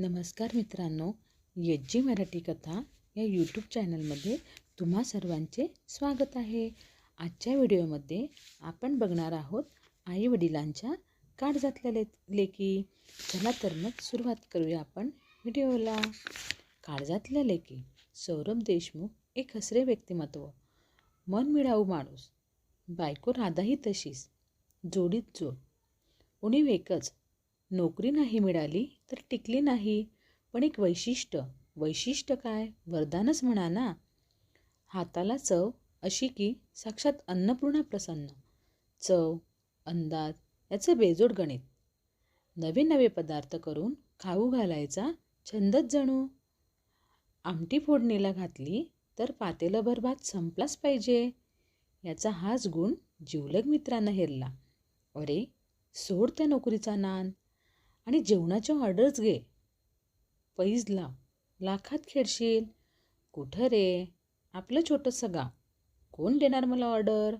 नमस्कार मित्रांनो यज्जी मराठी कथा या यूट्यूब चॅनलमध्ये तुम्हा सर्वांचे स्वागत आहे. आजच्या व्हिडिओमध्ये आपण बघणार आहोत आई वडिलांच्या काळजातल्या ले लेकी चला तर मग सुरुवात करूया आपण व्हिडिओला. काळजातल्या लेकी सौरभ देशमुख एक हसरे व्यक्तिमत्व. मन मिळाऊ माणूस. बायको राधाही तशीच. जोडीत जोड. उणीव एकच नोकरी नाही मिळाली तर टिकली नाही. पण एक वैशिष्ट्य वैशिष्ट्य काय? वरदानच म्हणा ना. हाताला चव अशी की साक्षात अन्नपूर्णा प्रसन्न. चव अंदाज याचं बेजोड गणित. नवे नवे पदार्थ करून खाऊ घालायचा छंदच जणू. आमटी फोडणीला घातली तर पातेलभर भात संपलाच पाहिजे. याचा हाच गुण जिवलग मित्रांना हेरला. अरे सोड त्या नोकरीचा नान आणि जेवणाच्या ऑर्डर्स घे. फैजला लाखात खेळशील. कुठं रे? आपलं छोटंसं गाव कोण देणार मला ऑर्डर?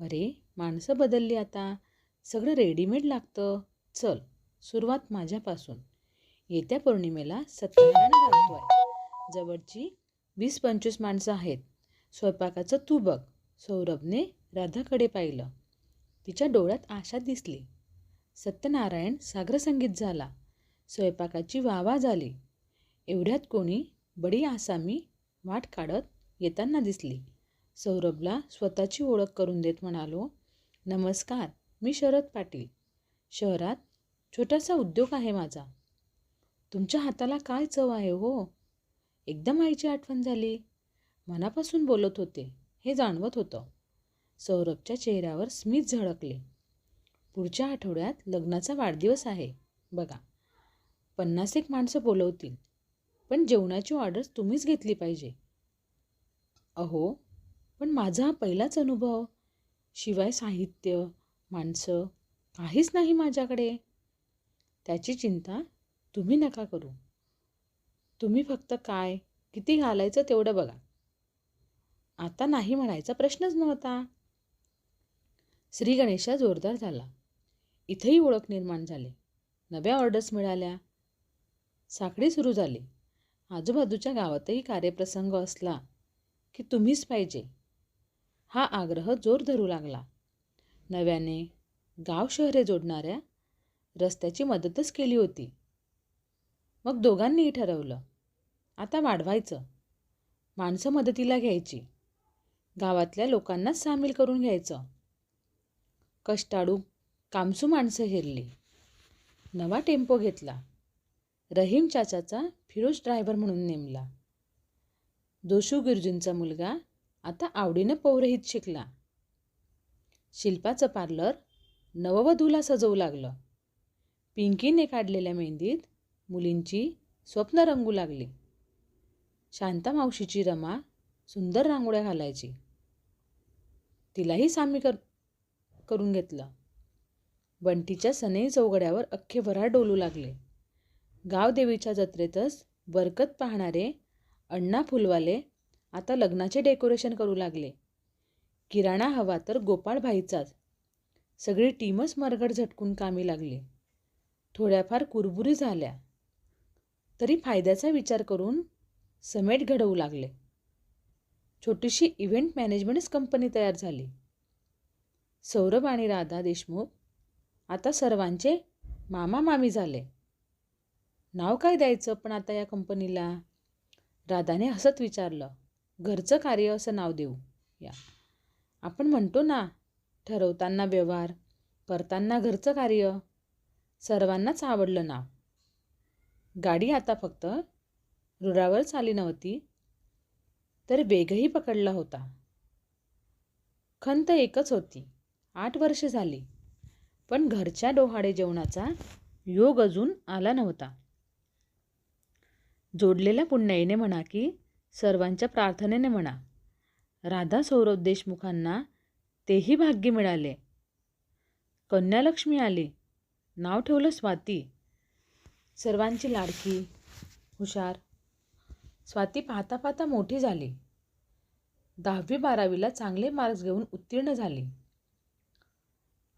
अरे माणसं बदलली आता. सगळं रेडीमेड लागतं. चल सुरुवात माझ्यापासून. येत्या पौर्णिमेला सत्यनारायण घालतोय. जवळची वीस पंचवीस माणसं आहेत. स्वयंपाकाचं तू बघ. सौरभने राधाकडे पाहिलं. तिच्या डोळ्यात आशा दिसली. सत्यनारायण सागरसंगीत झाला. स्वयंपाकाची वाहवा झाली. एवढ्यात कोणी बडी आसामी वाट काढत येताना दिसली. सौरभला स्वतःची ओळख करून देत म्हणालो नमस्कार मी शरद पाटील. शहरात छोटासा उद्योग आहे माझा. तुमच्या हाताला काय चव आहे हो एकदम आईची आठवण झाली. मनापासून बोलत होते हे जाणवत होतं. सौरभच्या चेहऱ्यावर स्मित झळकले. पुढच्या आठवड्यात लग्नाचा वाढदिवस आहे. बघा. पन्नास एक माणसं बोलवतील. पण जेवणाची ऑर्डर्स तुम्हीच घेतली पाहिजे. अहो पण माझा हा पहिलाच अनुभव. शिवाय साहित्य माणसं काहीच नाही माझ्याकडे. त्याची चिंता तुम्ही नका करू. तुम्ही फक्त काय किती घालायचं तेवढं बघा. आता नाही म्हणायचा प्रश्नच नव्हता. श्री गणेशा जोरदार झाला. इथंही ओळख निर्माण झाली. नव्या ऑर्डर्स मिळाल्या. साखळी सुरू झाली. आजूबाजूच्या गावातही कार्यप्रसंग असला की तुम्हीच पाहिजे. हा आग्रह जोर धरू लागला. नव्याने गाव शहरे जोडणाऱ्या रस्त्याची मदतच केली होती. मग दोघांनीही ठरवलं. आता वाढवायचं. माणसं मदतीला घ्यायची. गावातल्या लोकांनाच सामील करून घ्यायचं. कष्टाळू कामसू माणसं हेरली. नवा टेम्पो घेतला. रहीम चाचाचा फिरोज ड्रायव्हर म्हणून नेमला. जोशू गुरुजींचा मुलगा आता आवडीनं पौरहित शिकला. शिल्पाचं पार्लर नववधूला सजवू लागलं. पिंकीने काढलेल्या मेहंदीत मुलींची स्वप्न रंगू लागली. शांता मावशीची रमा सुंदर रांगोळ्या घालायची. तिलाही सामी कर करून घेतलं. बंटीच्या सनई चौघड्यावर अख्खे भरार डोलू लागले. गावदेवीच्या जत्रेतच बरकत पाहणारे अण्णा फुलवाले आता लग्नाचे डेकोरेशन करू लागले. किराणा हवा तर गोपाळभाईचाच सगळी टीमच मरगड झटकून कामी लागली. थोड्याफार कुरबुरी झाल्या. तरी फायद्याचा विचार करून समेट घडवू लागले. छोटीशी इव्हेंट मॅनेजमेंटच कंपनी तयार झाली. सौरभ आणि राधा देशमुख आता सर्वांचे मामा मामी झाले. नाव काय द्यायचं पण आता या कंपनीला? राधाने हसत विचारलं. घरचं कार्य असं नाव देऊ. या. आपण म्हणतो ना ठरवताना व्यवहार करताना घरचं कार्य. सर्वांनाच आवडलं नाव. गाडी आता फक्त रुळावर चाली नव्हती तर वेगही पकडला होता. खंत एकच होती. आठ वर्ष झाली. पण घरच्या डोहाडे जेवणाचा योग अजून आला नव्हता. जोडलेल्या पुण्याईने म्हणा की सर्वांच्या प्रार्थनेने म्हणा राधा सौरभ देशमुखांना तेही भाग्य मिळाले. कन्यालक्ष्मी आली. नाव ठेवलं स्वाती. सर्वांची लाडकी हुशार. स्वाती पाहता पाहता मोठी झाली. दहावी बारावीला चांगले मार्क्स घेऊन उत्तीर्ण झाली.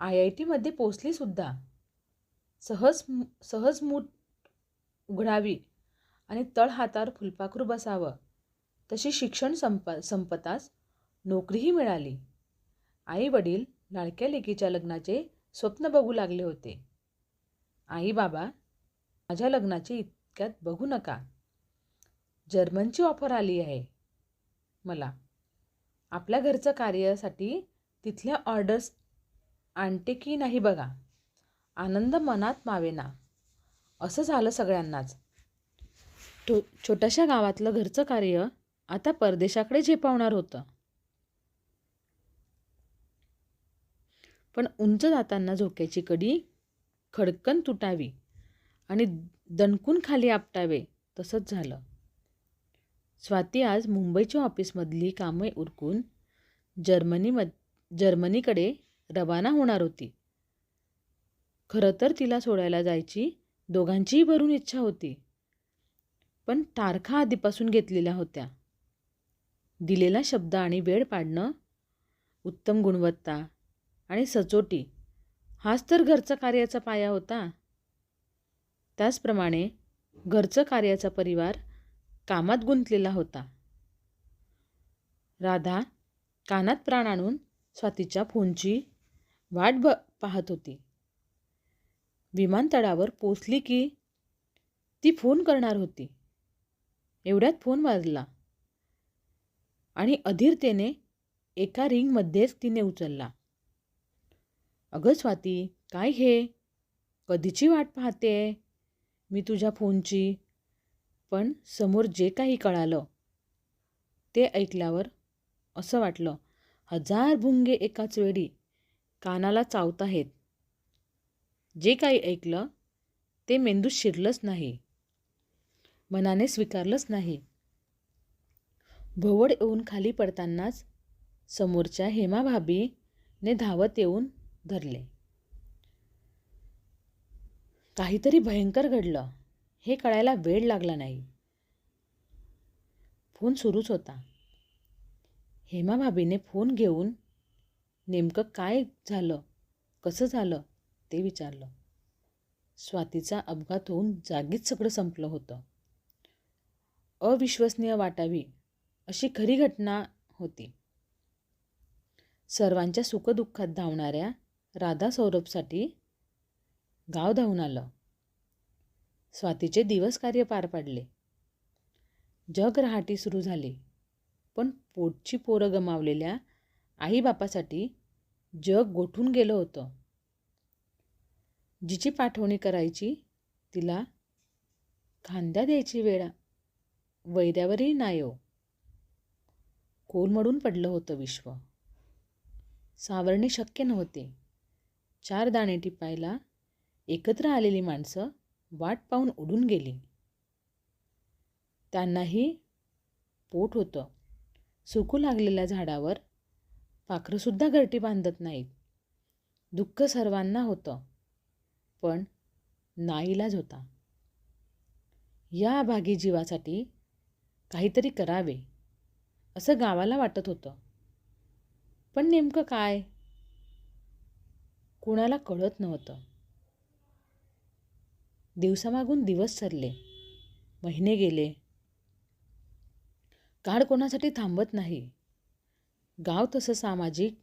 आय आय टीमध्ये पोचलीसुद्धा सहज सहज मूठ उघडावी आणि तळहातावर फुलपाखरू बसावं. तशी शिक्षण संप संपताच नोकरीही मिळाली. आई वडील लाडक्या लेकीच्या लग्नाचे स्वप्न बघू लागले होते. आई बाबा माझ्या लग्नाचे इतक्यात बघू नका. जर्मनची ऑफर आली आहे. मला. आपल्या घरचं कार्यासाठी तिथल्या ऑर्डर्स आणते की नाही बघा. आनंद मनात मावेना. असं झालं सगळ्यांनाच. तो छोट्याशा गावातलं घरचं कार्य आता परदेशाकडे झेपावणार होतं. पण उंच जाताना झोक्याची कडी खडकन तुटावी आणि दणकून खाली आपटावे तसंच झालं. स्वाती आज मुंबईच्या ऑफिसमधली कामे उरकून जर्मनीमध जर्मनीकडे रवाना होणार होती. खरं तर तिला सोडायला जायची दोघांचीही भरून इच्छा होती. पण तारखा आधीपासून घेतलेल्या होत्या. दिलेला शब्द आणि वेळ पाडणं उत्तम गुणवत्ता आणि सचोटी हाच तर घरचं कार्याचा पाया होता. त्याचप्रमाणे घरचं कार्याचा परिवार कामात गुंतलेला होता. राधा कानात प्राण आणून स्वातीच्या फोनची वाट ब पाहत होती. विमानतळावर पोचली की ती फोन करणार होती. एवढ्यात फोन वाजला. आणि अधीरतेने एका रिंगमध्येच तिने उचलला. अगं स्वाती काय हे? कधीची वाट पाहते? मी तुझ्या फोनची. पण समोर जे काही कळालं ते ऐकल्यावर असं वाटलं हजार भुंगे एकाच वेळी कानाला चावत आहेत जे काही ऐकलं ते मेंदूत शिरलंच नाही. मनाने स्वीकारलंच नाही. भोवड येऊन खाली पडतानाच समोरच्या हेमा भाभीने धावत येऊन धरले. काहीतरी भयंकर घडलं. हे कळायला वेळ लागला नाही. फोन सुरूच होता. हेमा भाभीने फोन घेऊन नेमकं काय झालं? कसं झालं? ते विचारलं. स्वातीचा अपघात होऊन जागीच सगळं संपलं होतं. अविश्वसनीय वाटावी अशी खरी घटना होती. सर्वांच्या सुखदुःखात धावणाऱ्या राधा सौरभसाठी गाव धावून आलं. स्वातीचे दिवस कार्य पार पाडले. जग रहाटी सुरू झाली. पण पोटची पोरं गमावलेल्या आईबापासाठी जग गोठून गेलं होतं. जिची पाठवणी करायची तिला खांद्या द्यायची वेळा वैऱ्यावरही नायो हो. कोलमडून पडलं होतं विश्व. सावरणे शक्य नव्हते. चार दाणे टिपायला एकत्र आलेली माणसं वाट पाहून उडून गेली. त्यांनाही पोट होतं. सुकू लागलेल्या झाडावर पाखरंसुद्धा घरटी बांधत नाहीत. दुःख सर्वांना होतं पण नाईलाज होता. या भागी जीवासाठी काहीतरी करावे असं गावाला वाटत होतं. पण नेमकं काय? कुणाला कळत नव्हतं. दिवसामागून दिवस सरले महिने गेले. काळ कोणासाठी थांबत नाही. गाव तसं सामाजिक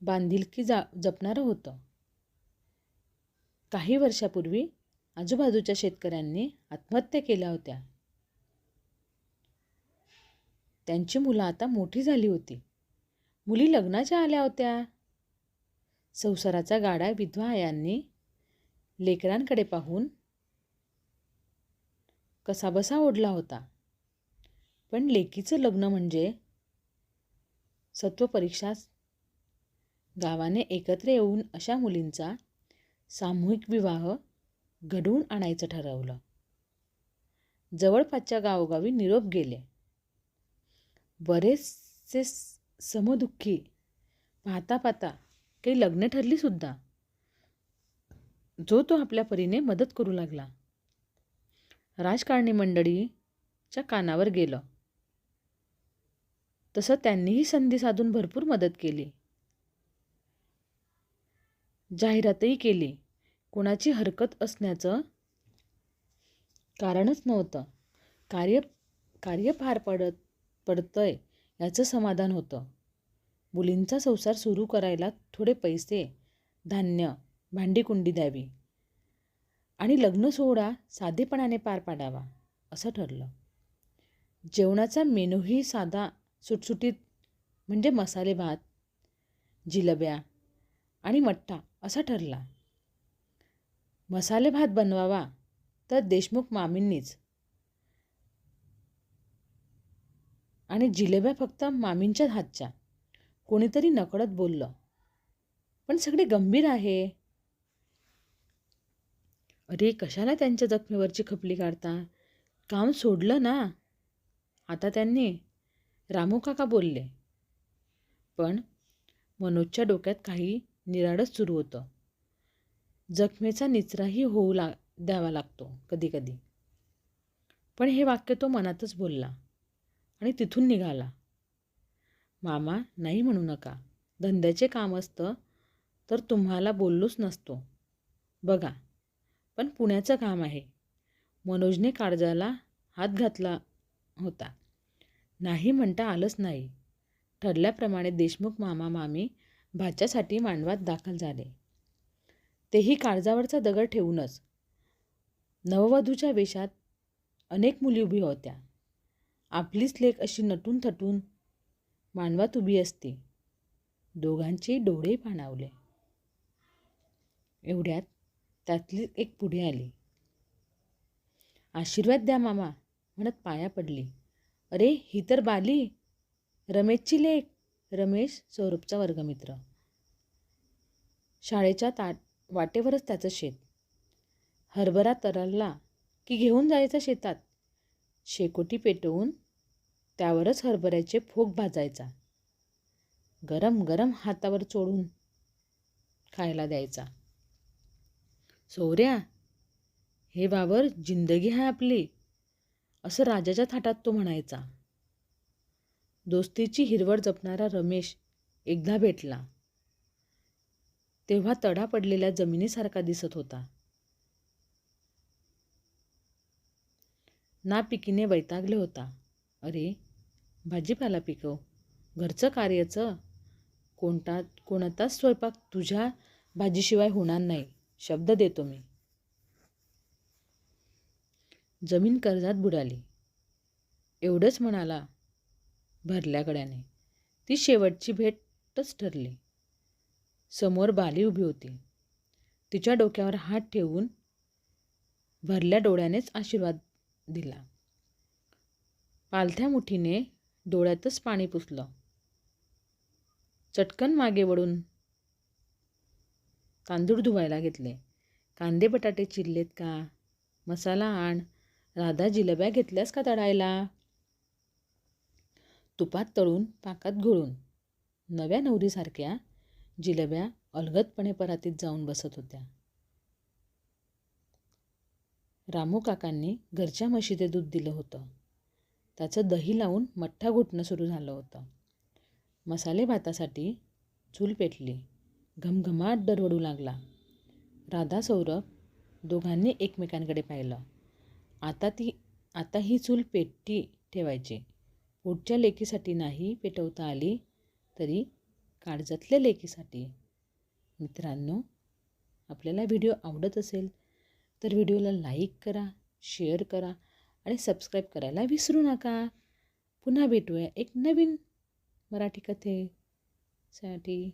बांधिलकी जा जपणारं होतं. काही वर्षापूर्वी आजूबाजूच्या शेतकऱ्यांनी आत्महत्या केल्या होत्या. त्यांची मुलं आता मोठी झाली होती. मुली लग्नाच्या आल्या होत्या. संसाराचा गाडा विधवा यांनी लेकरांकडे पाहून कसाबसा ओढला होता. पण लेकीचं लग्न म्हणजे सत्वपरीक्षा गावाने एकत्र येऊन अशा मुलींचा सामूहिक विवाह घडवून आणायचं ठरवलं. जवळपासच्या गावोगावी निरोप गेले. बरेचसे समदुःखी पाहता पाहता काही लग्न ठरली सुद्धा. जो तो आपल्या परीने मदत करू लागला. राजकारणी मंडळीच्या कानावर गेलं. तसं त्यांनीही संधी साधून भरपूर मदत केली. जाहिरातही केली. कोणाची हरकत असण्याचं कारणच नव्हतं. कार्य कार्य पार पडत पडतंय याचं समाधान होतं. मुलींचा संसार सुरू करायला थोडे पैसे धान्य भांडीकुंडी द्यावी आणि लग्न सोहळा साधेपणाने पार पाडावा असं ठरलं. जेवणाचा मेनूही साधा सुटसुटीत म्हणजे मसाले भात जिलब्या आणि मठ्ठा असा ठरला. मसाले भात बनवावा तर देशमुख मामींनीच. आणि जिलेब्या फक्त मामींच्याच हातच्या. कोणीतरी नकळत बोललं पण सगळे गंभीर आहे. अरे कशाला त्यांच्या जखमेवरची खपली काढता? काम सोडलं ना. आता त्यांनी रामू काका बोलले. पण मनोजच्या डोक्यात काही निराडच सुरू होतं. जखमेचा निचराही होऊ ला द्यावा लागतो कधीकधी. पण हे वाक्य तो मनातच बोलला आणि तिथून निघाला. मामा नाही म्हणू नका. धंद्याचे काम असतं तर तुम्हाला बोललोच नसतो. बघा पण पुण्याचं काम आहे. मनोजने काळजाला हात घातला होता. नाही म्हणता आलंच नाही. ठरल्याप्रमाणे देशमुख मामा मामी भाच्यासाठी मांडवात दाखल झाले. तेही काळजावरचा दगड ठेवूनच. नववधूच्या वेशात अनेक मुली उभी होत्या. आपलीच लेख अशी नटून थटून मांडवात उभी असते. दोघांचे डोळे पाणावले. एवढ्यात त्यातली एक पुढे आली. आशीर्वाद द्या मामा म्हणत पाया पडली. अरे ही तर बाली. रमेशची लेख. रमेश सौरभचा वर्गमित्र. शाळेच्या ता वाटेवरच त्याचं शेत. हरभरा तरळला की घेऊन जायचा शेतात. शेकोटी पेटवून त्यावरच हरभऱ्याचे फोक भाजायचा. गरम गरम हातावर चोळून खायला द्यायचा. सोऱ्या हे वावर जिंदगी आहे आपली. असं राजाच्या थाटात तो म्हणायचा. दोस्तीची हिरवळ जपणारा रमेश एकदा भेटला. तेव्हा तडा पडलेल्या जमिनीसारखा दिसत होता. ना पिकीने वैतागले होता. अरे भाजीपाला पिकव. घरचं कार्याचं. कोणता कोणताच स्वयंपाक तुझ्या भाजीशिवाय होणार नाही. शब्द देतो मी. जमीन कर्जात बुडाली. एवढंच म्हणाला भरल्या गड्याने. ती शेवटची भेटच ठरली. समोर बाली उभी होती. तिच्या डोक्यावर हात ठेवून भरल्या डोळ्यानेच आशीर्वाद दिला. पालथ्या मुठीने डोळ्यातच पाणी पुसलं. चटकन मागे वळून तांदूळ धुवायला घेतले. कांदे बटाटे चिरलेत का? मसाला आण. राधा जिलब्या घेतल्यास का तळायला तुपात तळून पाकात घोळून. नव्या नवरीसारख्या जिलब्या अलगदपणे परातीत जाऊन बसत होत्या. रामू काकांनी घरच्या म्हशीचे दूध दिलं होतं. त्याचं दही लावून मठ्ठा घुटणं सुरू झालं होतं. मसाले भातासाठी चूल पेटली. घमघमाट दरवडू लागला. राधा सौरभ दोघांनी एकमेकांकडे पाहिलं. आता ती आता ही चूल पेटती ठेवायची. पुढच्या लेकीसाठी नाही पेटवता आली तरी काळजातल्या लेकीसाठी. मित्रांनो आपल्याला व्हिडिओ आवडत असेल तर व्हिडिओला लाईक करा शेअर करा आणि सबस्क्राईब करायला विसरू नका. पुन्हा भेटूया एक नवीन मराठी कथेसाठी.